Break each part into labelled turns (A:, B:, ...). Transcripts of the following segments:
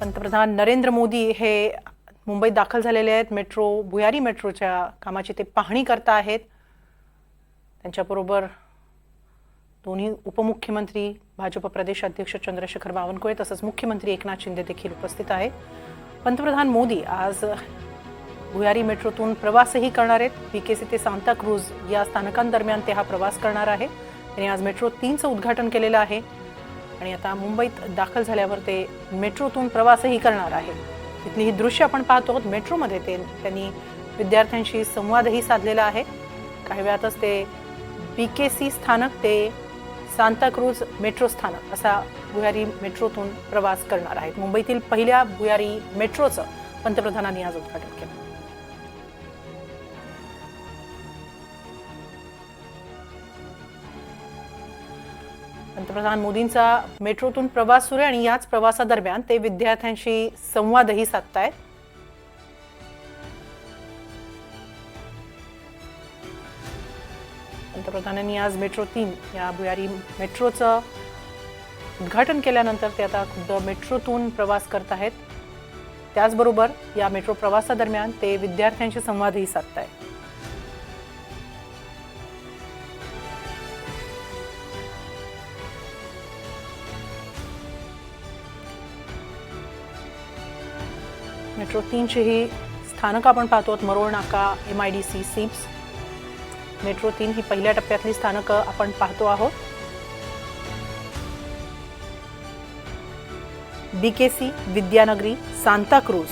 A: पंतप्रधान नरेंद्र मोदी हे मुंबईत दाखल झालेले आहेत. मेट्रो भुयारी मेट्रोच्या कामाची ते पाहणी करता आहेत. त्यांच्याबरोबर दोन्ही उपमुख्यमंत्री भाजप प्रदेश अध्यक्ष चंद्रशेखर बावनकुळे तसंच मुख्यमंत्री एकनाथ शिंदे देखील उपस्थित आहेत. पंतप्रधान मोदी आज भुयारी मेट्रोतून प्रवासही करणार आहेत. पी के सी ते सांताक्रूज या स्थानकांदरम्यान ते हा प्रवास करणार आहे. त्यांनी आज मेट्रो तीनचं उद्घाटन केलेलं आहे. आणि आता मुंबईत दाखल झाल्यावर ते मेट्रोतून प्रवासही करणार आहे तिथली ही दृश्य आपण पाहतो आहोत मेट्रोमध्ये ते त्यांनी विद्यार्थ्यांशी संवादही साधलेला आहे. काही वेळातच ते बी के सी स्थानक ते सांताक्रूज मेट्रो स्थानक असा भुयारी मेट्रोतून प्रवास करणार आहेत. मुंबईतील पहिल्या भुयारी मेट्रोचं पंतप्रधानांनी आज उद्घाटन केलं. पंतप्रधान मोदींचा मेट्रोतून प्रवास सुरू आहे आणि याच प्रवासादरम्यान ते विद्यार्थ्यांशी संवादही साधतायत. पंतप्रधानांनी आज मेट्रो तीन या भुयारी मेट्रोचं उद्घाटन केल्यानंतर ते आता खुद्द मेट्रोतून प्रवास करत आहेत त्याचबरोबर या मेट्रो प्रवासादरम्यान ते विद्यार्थ्यांशी संवादही साधतायत. मेट्रो तीनची ही स्थानकं आपण पाहतो आहोत. Marol Naka M I D C SEEPZ metro तीन ही पहिल्या टप्प्यातली स्थानकं आपण पाहतो आहोत. B K C Vidyanagari Santacruz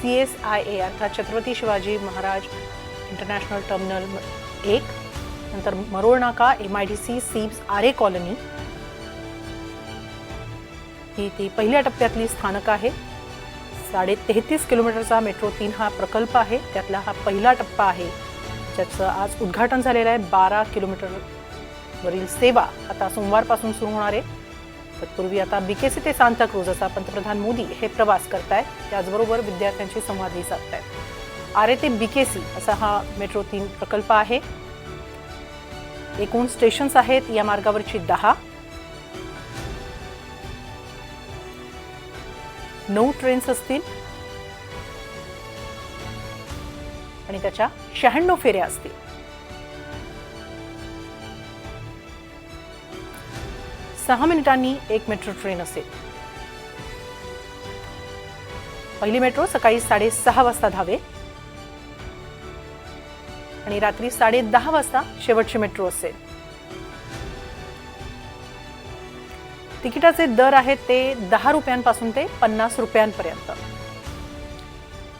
A: C S I A अर्थात छत्रपती शिवाजी महाराज इंटरनॅशनल टर्मिनल एक. नंतर Marol Naka M I D C SEEPZ Aarey colony. ही ती पहिल्या टप्प्यातली स्थानक आहे साडे तेहतीस किलोमीटरचा मेट्रो तीन हा प्रकल्प आहे. त्यातला हा पहिला टप्पा आहे. ज्याचं आज उद्घाटन झालेलं आहे. बारा किलोमीटरवरील सेवा आता सोमवारपासून सुरू होणार आहे. तत्पूर्वी आता बीकेसी ते सांताक्रूज असा पंतप्रधान मोदी हे प्रवास करतायत. त्याचबरोबर विद्यार्थ्यांशी संवादही साधतायत. आरे ते बीकेसी असा हा मेट्रो तीन प्रकल्प आहे. एकूण स्टेशन्स आहेत या मार्गावरची दहा. नऊ ट्रेन्स असतील. आणि त्याच्या शहाण्णव फेऱ्या असतील. सहा मिनिटांनी एक मेट्रो ट्रेन असेल. पहिली मेट्रो सकाळी साडेसहा वाजता धावे. आणि रात्री साडे दहा वाजता शेवटची मेट्रो असेल. तिकिटाचे दर आहेत ते दहा रुपयांपासून ते पन्नास रुपयांपर्यंत.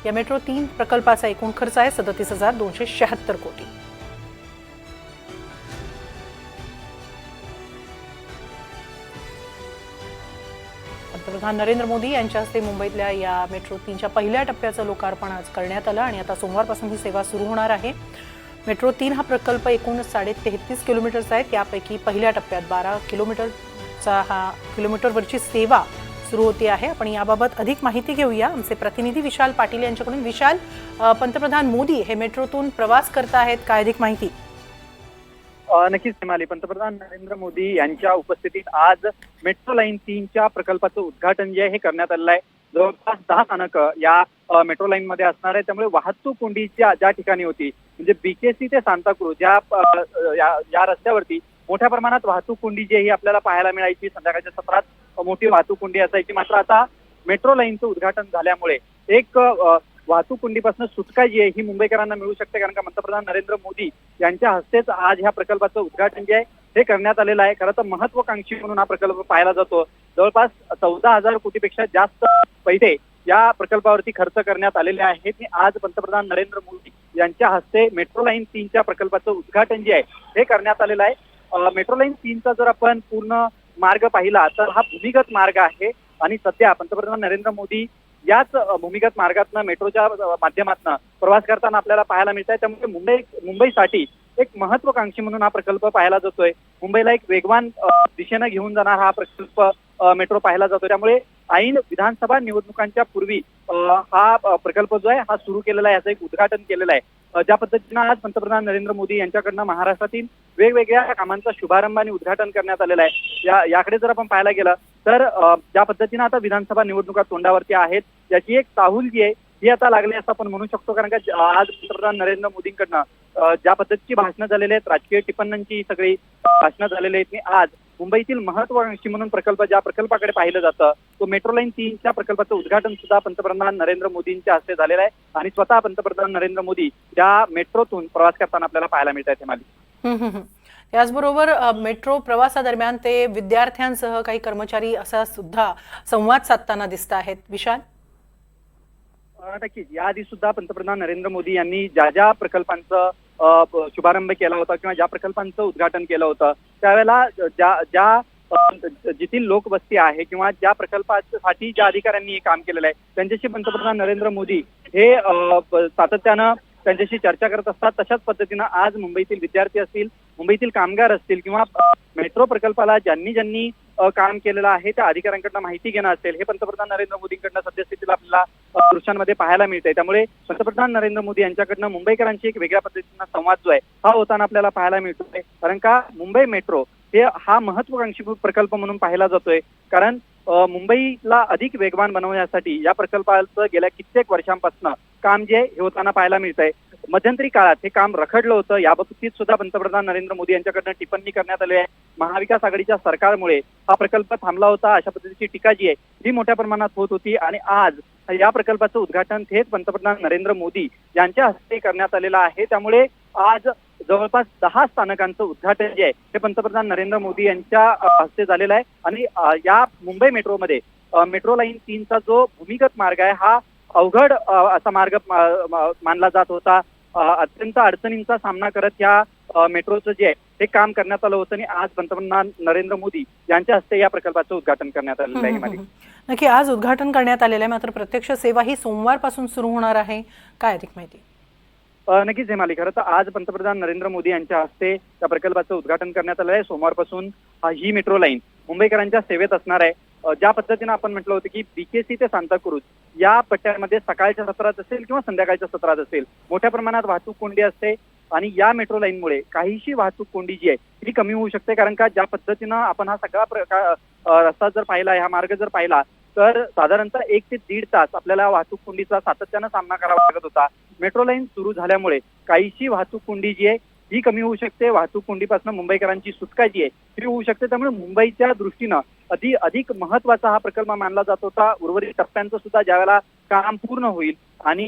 A: या मेट्रो तीन प्रकल्पाचा एकूण खर्च आहे सदतीस हजार दोनशे शहात्तर कोटी. पंतप्रधान नरेंद्र मोदी यांच्या हस्ते मुंबईतल्या या मेट्रो तीनच्या पहिल्या टप्प्याचं लोकार्पण आज करण्यात आलं आणि आता सोमवारपासून ही सेवा सुरू होणार आहे. मेट्रो तीन हा प्रकल्प एकूण साडे तेहतीस किलोमीटरचा आहे. त्यापैकी पहिल्या टप्प्यात बारा किलोमीटर चा हा किलोमीटरवरची सेवा सुरू होती आहे. आपण याबाबत अधिक माहिती घेऊया. आमचे प्रतिनिधी विशाल पाटील यांच्याकडून. विशाल पंतप्रधान मोदी हे मेट्रोतून प्रवास करत आहेत. काय अधिक माहिती?
B: नक्कीच हिमाली पंतप्रधान नरेंद्र मोदी यांच्या उपस्थितीत आज मेट्रो लाईन तीनच्या प्रकल्पाचं उद्घाटन जे आहे हे करण्यात आलेलं आहे. जवळपास दहा स्थानकं या मेट्रो लाईन मध्ये असणार आहे त्यामुळे वाहतूक कोंडी ज्या ठिकाणी होती म्हणजे बीकेसी ते सांताक्रूज या रस्त्यावरती मोठ्या प्रमाणात वाहतूक कोंडी जी ही आपल्याला पाहायला मिळायची. संध्याकाळच्या सत्रात मोठी वाहतूक कोंडी असायची. मात्र आता मेट्रो लाईनचं उद्घाटन झाल्यामुळे एक वाहतूक कोंडीपासून सुटका जी आहे ही मुंबईकरांना मिळू शकते. कारण का पंतप्रधान नरेंद्र मोदी यांच्या हस्तेच आज ह्या प्रकल्पाचं उद्घाटन जे आहे हे करण्यात आलेलं आहे. खरं तर महत्वाकांक्षी म्हणून हा प्रकल्प पाहिला जातो. जवळपास चौदा हजार कोटीपेक्षा जास्त पैसे या प्रकल्पावरती खर्च करण्यात आलेले आहेत. हे आज पंतप्रधान नरेंद्र मोदी यांच्या हस्ते मेट्रो लाईन तीनच्या प्रकल्पाचं उद्घाटन जे आहे हे करण्यात आलेलं आहे. मेट्रो लाईन तीनचा जर आपण पूर्ण मार्ग पाहिला तर हा भूमिगत मार्ग आहे. आणि सध्या पंतप्रधान नरेंद्र मोदी याच भूमिगत मार्गातनं मेट्रोच्या अं, माध्यमातनं प्रवास करताना आपल्याला पाहायला मिळत आहे त्यामुळे मुंबई मुंबईसाठी एक महत्वाकांक्षी म्हणून हा प्रकल्प पाहायला जातोय. मुंबईला एक वेगवान दिशेनं घेऊन जाणार हा प्रकल्प मेट्रो पाहायला जातो. त्यामुळे ऐन विधानसभा निवडणुकांच्या पूर्वी हा प्रकल्प जो आहे हा सुरू केलेला आहे. याचं एक उद्घाटन केलेलं आहे. ज्या पद्धतीनं आज पंतप्रधान नरेंद्र मोदी यांच्याकडनं महाराष्ट्रातील वेगवेगळ्या कामांचा शुभारंभ आणि उद्घाटन करण्यात आलेलं आहे. या याकडे जर आपण पाहायला गेलं तर ज्या पद्धतीनं आता विधानसभा निवडणुका तोंडावरती आहेत याची एक चाहूल जी आहे ही आता लागली असं आपण म्हणू शकतो कारण का आज पंतप्रधान नरेंद्र मोदींकडनं ज्या पद्धतीची भाषणं झालेली आहेत राजकीय टिप्पण्यांची सगळी भाषणं झालेली आहेत आणि आज मुंबईतील महत्वाकांक्षी म्हणून प्रकल्प ज्या प्रकल्पाकडे पाहिलं जातं तो मेट्रो लाईन तीनच्या प्रकल्पाचं उद्घाटन सुद्धा पंतप्रधान नरेंद्र मोदींच्या हस्ते झालेलं आहे आणि स्वतः पंतप्रधान नरेंद्र मोदी त्या मेट्रोतून प्रवास करताना आपल्याला पाहायला मिळत आहे
A: मालिक. त्याचबरोबर मेट्रो प्रवासादरम्यान ते विद्यार्थ्यांसह काही कर्मचारी असा सुद्धा संवाद साधताना दिसत आहेत. विशाल?
B: नक्कीच याआधी सुद्धा पंतप्रधान नरेंद्र मोदी यांनी ज्या ज्या प्रकल्पांचं शुभारंभ केला होता किंवा ज्या प्रकल्पांचं उद्घाटन केलं होतं त्यावेळेला ज्या ज्या जिथील लोकवस्ती आहे किंवा ज्या प्रकल्पासाठी ज्या अधिकाऱ्यांनी हे काम केलेलं आहे त्यांच्याशी पंतप्रधान नरेंद्र मोदी हे सातत्यानं त्यांच्याशी चर्चा करत असतात. तशाच पद्धतीनं आज मुंबईतील विद्यार्थी असतील मुंबईतील कामगार असतील किंवा मेट्रो प्रकल्पाला ज्यांनी ज्यांनी काम केलेलं आहे त्या अधिकाऱ्यांकडनं माहिती घेणं असेल हे पंतप्रधान नरेंद्र मोदींकडनं सद्यस्थितीला आपल्याला दृश्यांमध्ये पाहायला मिळतंय. त्यामुळे पंतप्रधान नरेंद्र मोदी यांच्याकडनं मुंबईकरांशी एक वेगळ्या पद्धतीनं संवाद जो आहे हा होताना आपल्याला पाहायला मिळतोय. कारण का मुंबई मेट्रो हे हा महत्वाकांक्षी प्रकल्प म्हणून पाहिला जातोय. कारण मुंबईला अधिक वेगवान बनवण्यासाठी या प्रकल्पाचं गेल्या कित्येक वर्षांपासून काम जे हे होताना पाहायला मिळतंय. मध्यंतरी काळात हे काम रखडलं होतं याबाबतीत सुद्धा पंतप्रधान नरेंद्र मोदी यांच्याकडनं टिप्पणी करण्यात आली आहे. महाविकास आघाडीच्या सरकारमुळे हा प्रकल्प थांबला होता अशा पद्धतीची टीका जी आहे ही मोठ्या प्रमाणात होत होती. आणि आज या प्रकल्पाचं उद्घाटन थेट पंतप्रधान नरेंद्र मोदी यांच्या हस्ते करण्यात आलेलं आहे. त्यामुळे आज जवळपास दहा स्थानकांचं उद्घाटन जे आहे हे पंतप्रधान नरेंद्र मोदी यांच्या हस्ते झालेलं आहे. आणि या मुंबई मेट्रोमध्ये मेट्रो लाईन तीनचा जो भूमिगत मार्ग आहे हा अवघड असा मार्ग मानला जात होता. अत्यंत अडचणींचा सामना करत या मेट्रोचं जे आहे हे काम करण्यात आलं होतं आणि आज पंतप्रधान नरेंद्र मोदी यांच्या हस्ते या प्रकल्पाचं उद्घाटन करण्यात आलेलं आहे.
A: नक्की आज उद्घाटन करण्यात आलेलं आहे. मात्र प्रत्यक्ष सेवा ही सोमवारपासून सुरू होणार आहे. काय अधिक माहिती?
B: नक्कीच हेमाली खरं तर आज पंतप्रधान नरेंद्र मोदी यांच्या हस्ते त्या प्रकल्पाचं उद्घाटन करण्यात आलं आहे. सोमवारपासून हा ही मेट्रो लाईन मुंबईकरांच्या सेवेत असणार आहे. ज्या पद्धतीनं आपण म्हटलं होतं की बीकेसी ते सांताक्रूज या पट्ट्यामध्ये सकाळच्या सत्रात असेल किंवा संध्याकाळच्या सत्रात असेल मोठ्या प्रमाणात वाहतूक कोंडी असते आणि या मेट्रो लाईनमुळे काहीशी वाहतूक कोंडी जी आहे ती कमी होऊ शकते. कारण का ज्या पद्धतीनं आपण हा सगळा प्रकार रस्ता जर पाहिला हा मार्ग जर पाहिला तर साधारणतः एक ते दीड तास आपल्याला वाहतूक कोंडीचा सातत्यानं सामना करावा लागत होता. मेट्रो लाईन सुरू झाल्यामुळे काहीशी वाहतूक कोंडी जी आहे ही कमी होऊ शकते. वाहतूक कोंडीपासून मुंबईकरांची सुटका जी आहे. ती होऊ शकते. त्यामुळे मुंबईच्या दृष्टीनं अधिक अधिक महत्त्वाचा हा प्रकल्प मानला जात होता. उर्वरित टप्प्यांचं सुद्धा ज्यावेळेला काम पूर्ण होईल आणि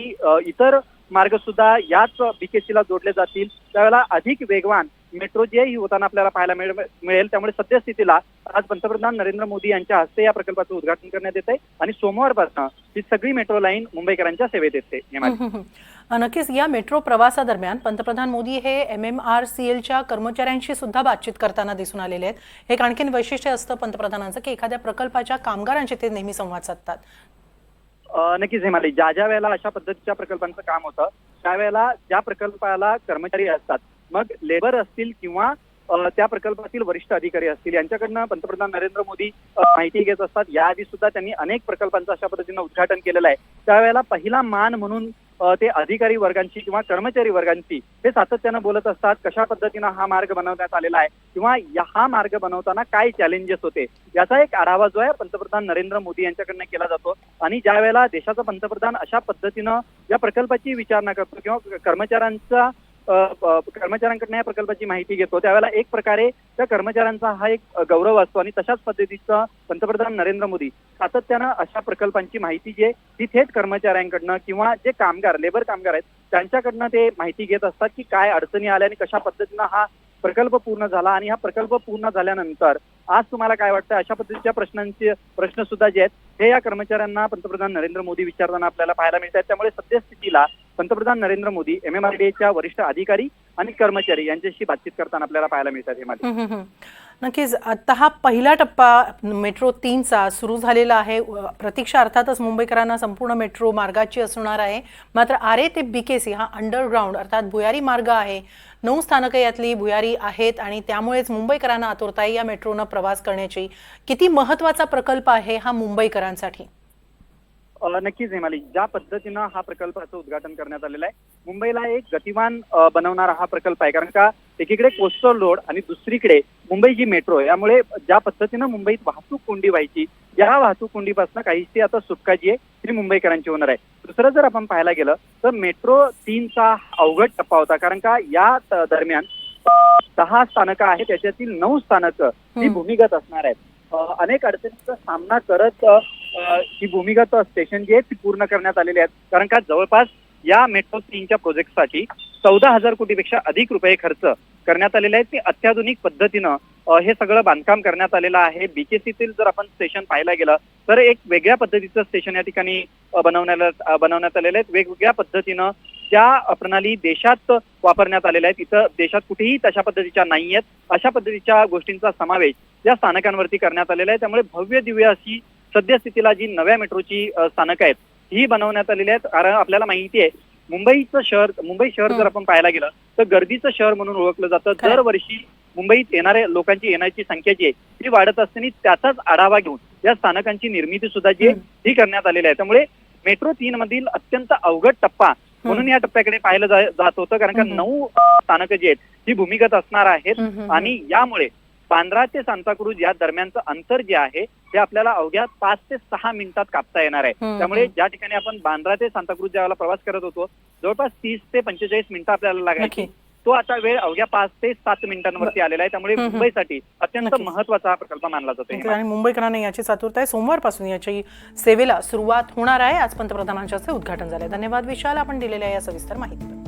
B: इतर मार्ग सुद्धा याच बीकेसीला जोडले जातील त्यावेळेला अधिक वेगवान मेट्रो जी ही होताना आपल्याला पाहायला मिळ- मिळेल त्यामुळे सद्यस्थितीला आज पंतप्रधान नरेंद्र मोदी यांच्या हस्ते या प्रकल्पाचं उद्घाटन करण्यात येत आहे आणि सोमवारपासून ही सगळी मेट्रो लाईन मुंबईकरांच्या सेवेत येते.
A: नक्कीच या मेट्रो प्रवासादरम्यान पंतप्रधान मोदी हे एम एम आर सी एलच्या कर्मचाऱ्यांशी सुद्धा बातचीत करताना दिसून आलेले आहेत. एक आणखीन वैशिष्ट्य असतं पंतप्रधानांचं की एखाद्या प्रकल्पाच्या कामगारांशी ते नेहमी संवाद साधतात.
B: नक्कीच हेमाली ज्या ज्या वेळेला अशा पद्धतीच्या प्रकल्पांचं काम होतं त्यावेळेला ज्या प्रकल्पाला कर्मचारी असतात मग लेबर असतील किंवा त्या प्रकल्पातील वरिष्ठ अधिकारी असतील यांच्याकडनं पंतप्रधान नरेंद्र मोदी माहिती घेत असतात. याआधी सुद्धा त्यांनी अनेक प्रकल्पांचं अशा पद्धतीनं उद्घाटन केलेलं आहे. त्यावेळेला पहिला मान म्हणून ते अधिकारी वर्गांची किंवा कर्मचारी वर्गांची हे सातत्यानं बोलत असतात कशा पद्धतीनं हा मार्ग बनवण्यात आलेला आहे किंवा या- हा मार्ग बनवताना काय चॅलेंजेस होते याचा एक आढावा जो आहे पंतप्रधान नरेंद्र मोदी यांच्याकडनं केला जातो. आणि ज्या वेळेला देशाचा पंतप्रधान अशा पद्धतीनं या प्रकल्पाची विचारणा करतो किंवा कर्मचाऱ्यांचा कर्मचाऱ्यांकडनं या प्रकल्पाची माहिती घेतो. त्यावेळेला एक प्रकारे त्या कर्मचाऱ्यांचा हा एक गौरव असतो आणि तशाच पद्धतीचा पंतप्रधान नरेंद्र मोदी सातत्यानं अशा प्रकल्पांची माहिती जे ती थेट कर्मचाऱ्यांकडनं किंवा जे कामगार लेबर कामगार आहेत त्यांच्याकडनं ते माहिती घेत असतात की काय अडचणी आल्या आणि कशा पद्धतीनं हा प्रकल्प पूर्ण झाला आणि हा प्रकल्प पूर्ण झाल्यानंतर आज तुम्हाला काय वाटतं अशा पद्धतीच्या प्रश्नांचे प्रश्न सुद्धा जे आहेत हे या कर्मचाऱ्यांना पंतप्रधान नरेंद्र मोदी विचारताना आपल्याला पाहायला मिळतात त्यामुळे सद्यस्थितीला पंतप्रधान नरेंद्र मोदी एमएमआरडीएच्या डी वरिष्ठ अधिकारी आणि कर्मचारी यांच्याशी बातचीत करताना आपल्याला पाहायला मिळतात
A: हे माध्यम. नक्कीच आता हा पहिला टप्पा मेट्रो तीनचा सुरू झालेला आहे. प्रतीक्षा अर्थातच मुंबईकरांना संपूर्ण मेट्रो मार्गाची असणार आहे. मात्र आरे ते बीकेसी हा अंडरग्राऊंड अर्थात भुयारी मार्ग आहे. नऊ स्थानकं यातली भुयारी आहेत आणि त्यामुळेच मुंबईकरांना आतुरता या मेट्रोनं प्रवास करण्याची किती महत्त्वाचा प्रकल्प आहे हा मुंबईकरांसाठी?
B: नक्कीच हेमाली ज्या पद्धतीनं हा प्रकल्पाचं उद्घाटन करण्यात आलेलं आहे मुंबईला एक गतिमान अ, बनवणारा हा प्रकल्प आहे. कारण का एकीकडे कोस्टल रोड आणि दुसरीकडे मुंबई जी मेट्रो आहे. यामुळे ज्या पद्धतीनं मुंबईत वाहतूक कोंडी व्हायची या वाहतूक कोंडीपासून काहीशी आता सुटका जी आहे ती मुंबईकरांची होणार आहे. दुसरं जर आपण पाहायला गेलं तर मेट्रो तीनचा अवघड टप्पा होता. कारण का या दरम्यान दहा स्थानकं आहेत त्याच्यातील नऊ स्थानकं ही. भूमिगत असणार आहेत. अनेक अडचणींचा सामना करत ही भूमिगत स्टेशन जी आहेत ती पूर्ण करण्यात आलेली आहेत कारण का जवळपास या मेट्रो तीनच्या प्रोजेक्टसाठी चौदा हजार कोटीपेक्षा अधिक रुपये खर्च करण्यात आलेले आहेत. ते अत्याधुनिक पद्धतीनं हे सगळं बांधकाम करण्यात आलेलं आहे. बीकेसीतील जर आपण स्टेशन पाहायला गेलं तर एक वेगळ्या पद्धतीचं स्टेशन या ठिकाणी बनवण्याला बनवण्यात आलेलं आहे. वेगवेगळ्या पद्धतीनं त्या प्रणाली देशात वापरण्यात आलेल्या आहेत. इथं देशात कुठेही तशा पद्धतीच्या नाही आहेत अशा पद्धतीच्या गोष्टींचा समावेश या स्थानकांवरती करण्यात आलेला आहे. त्यामुळे भव्य दिव्य अशी सद्यस्थितीला जी नव्या मेट्रोची स्थानकं आहेत ही बनवण्यात आलेली आहेत कारण आपल्याला माहिती आहे मुंबईचं शहर मुंबई शहर जर. आपण पाहायला गेलं तर गर्दीचं शहर म्हणून ओळखलं जातं. दरवर्षी मुंबईत येणाऱ्या लोकांची येण्याची संख्या जी आहे ती वाढत असताना त्याचाच आढावा घेऊन या स्थानकांची निर्मिती सुद्धा जी आहे. ही करण्यात आलेली आहे त्यामुळे मेट्रो तीन मधील अत्यंत अवघड टप्पा म्हणून या टप्प्याकडे पाहिलं जात होतं कारण का. नऊ स्थानकं जी आहेत ती भूमिगत असणार आहेत आणि यामुळे बांद्रा ते सांताक्रूज या दरम्यानचं अंतर जे आहे ते आपल्याला अवघ्या पाच ते सहा मिनिटात कापता येणार आहे. त्यामुळे. ज्या ठिकाणी आपण बांद्रा ते सांताक्रूज ज्यावेळेला प्रवास करत होतो जवळपास तीस ते पंचेचाळीस मिनिटं आपल्याला लागायची. तो आता वेळ अवघ्या पाच ते सात मिनिटांवरती आलेला आहे. त्यामुळे. मुंबईसाठी अत्यंत. महत्त्वाचा हा प्रकल्प मानला जातो.
A: आणि मुंबईकरांना याचीच आतुरता आहे. सोमवारपासून याची सेवेला सुरुवात होणार आहे. आज पंतप्रधानांच्या हस्ते उद्घाटन झालंय. धन्यवाद विशाल. आपण दिलेल्या या सविस्तर माहितीबद्दल.